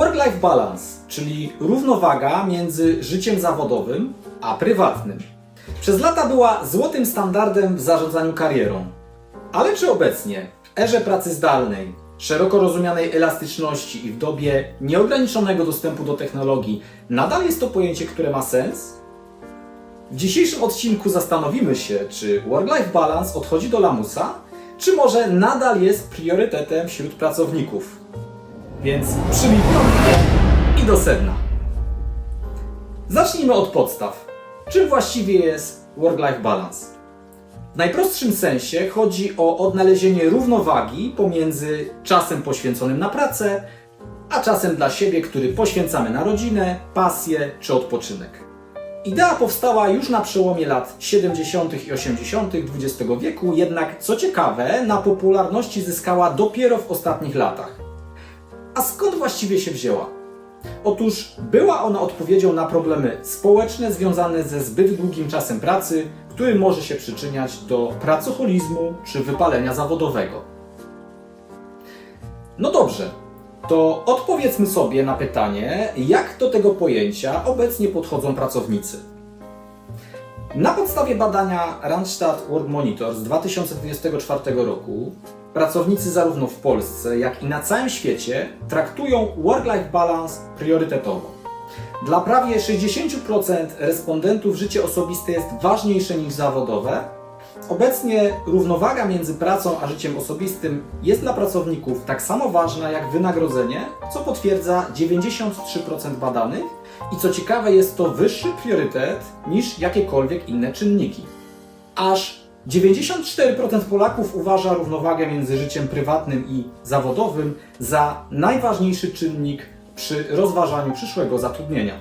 Work-life balance, czyli równowaga między życiem zawodowym a prywatnym. Przez lata była złotym standardem w zarządzaniu karierą. Ale czy obecnie, w erze pracy zdalnej, szeroko rozumianej elastyczności i w dobie nieograniczonego dostępu do technologii, nadal jest to pojęcie, które ma sens? W dzisiejszym odcinku zastanowimy się, czy work-life balance odchodzi do lamusa, czy może nadal jest priorytetem wśród pracowników. Więc przybij i do sedna. Zacznijmy od podstaw. Czym właściwie jest work-life balance? W najprostszym sensie chodzi o odnalezienie równowagi pomiędzy czasem poświęconym na pracę, a czasem dla siebie, który poświęcamy na rodzinę, pasję czy odpoczynek. Idea powstała już na przełomie lat 70. i 80. XX wieku, jednak co ciekawe, na popularności zyskała dopiero w ostatnich latach. A skąd właściwie się wzięła? Otóż była ona odpowiedzią na problemy społeczne związane ze zbyt długim czasem pracy, który może się przyczyniać do pracoholizmu czy wypalenia zawodowego. No dobrze, to odpowiedzmy sobie na pytanie, jak do tego pojęcia obecnie podchodzą pracownicy. Na podstawie badania Randstad Work Monitor z 2024 roku pracownicy zarówno w Polsce, jak i na całym świecie traktują work-life balance priorytetowo. Dla prawie 60% respondentów życie osobiste jest ważniejsze niż zawodowe. Obecnie równowaga między pracą a życiem osobistym jest dla pracowników tak samo ważna jak wynagrodzenie, co potwierdza 93% badanych i co ciekawe jest to wyższy priorytet niż jakiekolwiek inne czynniki. Aż 94% Polaków uważa równowagę między życiem prywatnym i zawodowym za najważniejszy czynnik przy rozważaniu przyszłego zatrudnienia.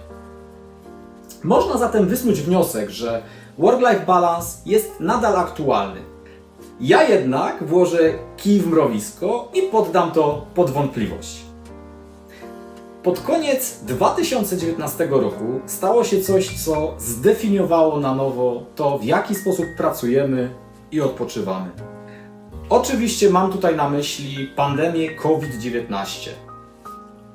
Można zatem wysnuć wniosek, że work-life balance jest nadal aktualny. Ja jednak włożę kij w mrowisko i poddam to pod wątpliwość. Pod koniec 2019 roku stało się coś, co zdefiniowało na nowo to, w jaki sposób pracujemy i odpoczywamy. Oczywiście mam tutaj na myśli pandemię COVID-19.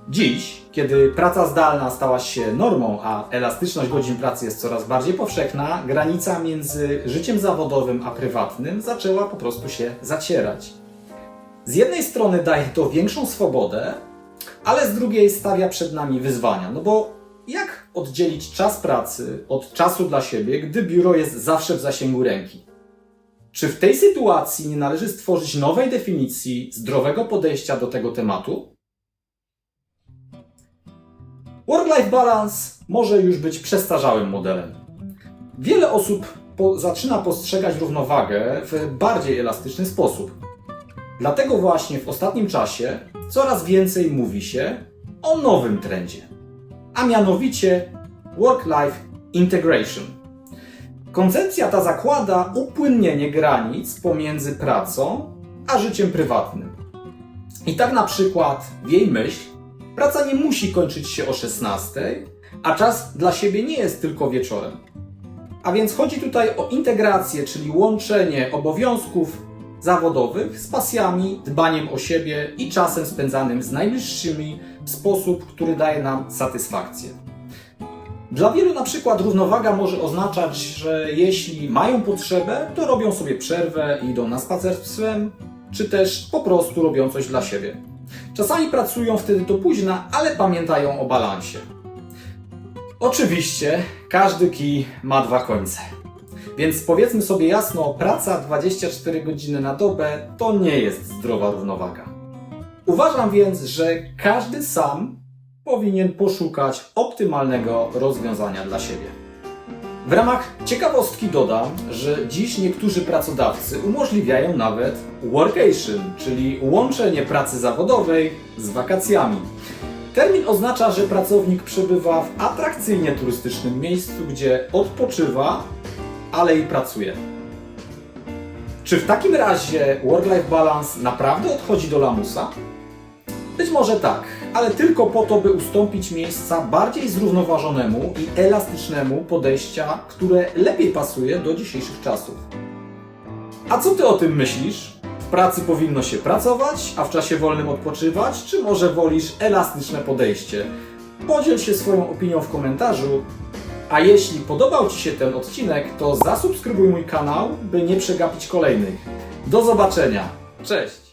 Dziś, kiedy praca zdalna stała się normą, a elastyczność godzin pracy jest coraz bardziej powszechna, granica między życiem zawodowym a prywatnym zaczęła po prostu się zacierać. Z jednej strony daje to większą swobodę, ale z drugiej stawia przed nami wyzwania. No bo jak oddzielić czas pracy od czasu dla siebie, gdy biuro jest zawsze w zasięgu ręki? Czy w tej sytuacji nie należy stworzyć nowej definicji zdrowego podejścia do tego tematu? Work-life balance może już być przestarzałym modelem. Wiele osób po, zaczyna postrzegać równowagę w bardziej elastyczny sposób. Dlatego właśnie w ostatnim czasie coraz więcej mówi się o nowym trendzie, a mianowicie work-life integration. Koncepcja ta zakłada upłynnienie granic pomiędzy pracą a życiem prywatnym. I tak na przykład w jej myśl praca nie musi kończyć się o 16, a czas dla siebie nie jest tylko wieczorem. A więc chodzi tutaj o integrację, czyli łączenie obowiązków zawodowych z pasjami, dbaniem o siebie i czasem spędzanym z najbliższymi w sposób, który daje nam satysfakcję. Dla wielu na przykład równowaga może oznaczać, że jeśli mają potrzebę, to robią sobie przerwę idą na spacer z psem, czy też po prostu robią coś dla siebie. Czasami pracują wtedy do późna, ale pamiętają o balansie. Oczywiście każdy kij ma dwa końce. Więc powiedzmy sobie jasno, praca 24 godziny na dobę to nie jest zdrowa równowaga. Uważam więc, że każdy sam powinien poszukać optymalnego rozwiązania dla siebie. W ramach ciekawostki dodam, że dziś niektórzy pracodawcy umożliwiają nawet workation, czyli łączenie pracy zawodowej z wakacjami. Termin oznacza, że pracownik przebywa w atrakcyjnie turystycznym miejscu, gdzie odpoczywa, ale i pracuje. Czy w takim razie work-life balance naprawdę odchodzi do lamusa? Być może tak, ale tylko po to, by ustąpić miejsca bardziej zrównoważonemu i elastycznemu podejścia, które lepiej pasuje do dzisiejszych czasów. A co ty o tym myślisz? pracy powinno się pracować, a w czasie wolnym odpoczywać, czy może wolisz elastyczne podejście? Podziel się swoją opinią w komentarzu. A jeśli podobał Ci się ten odcinek, to zasubskrybuj mój kanał, by nie przegapić kolejnych. Do zobaczenia. Cześć!